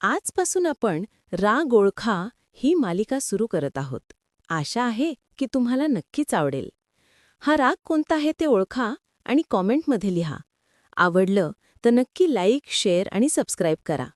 आजपासून आपण राग ओळखा ही मालिका सुरू करत आहोत. आशा आहे की तुम्हाला नक्कीच आवडेल. हा राग कोणता आहे ते ओळखा आणि कॉमेंटमध्ये लिहा. आवडलं तर नक्की लाईक शेअर आणि सबस्क्राईब करा.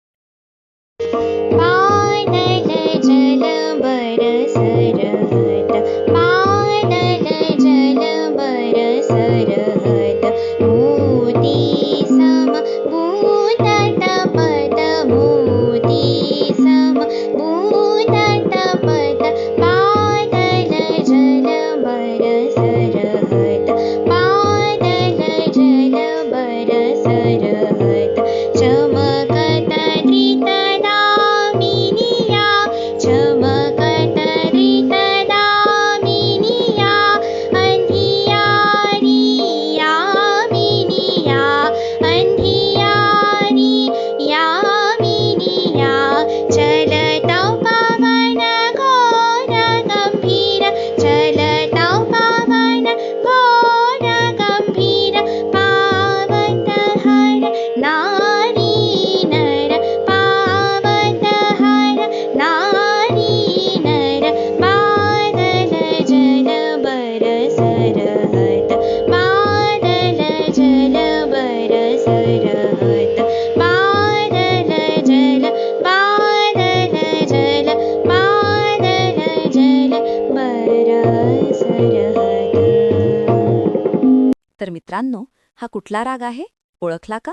तर मित्रांनो हा कुठला राग आहे? ओळखला का?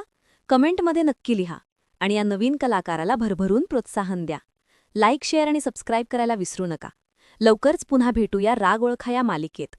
कमेंटमध्ये नक्की लिहा आणि या नवीन कलाकाराला भरभरून प्रोत्साहन द्या. लाईक शेअर आणि सबस्क्राईब करायला विसरू नका. लवकरच पुन्हा भेटूया राग ओळखा या मालिकेत.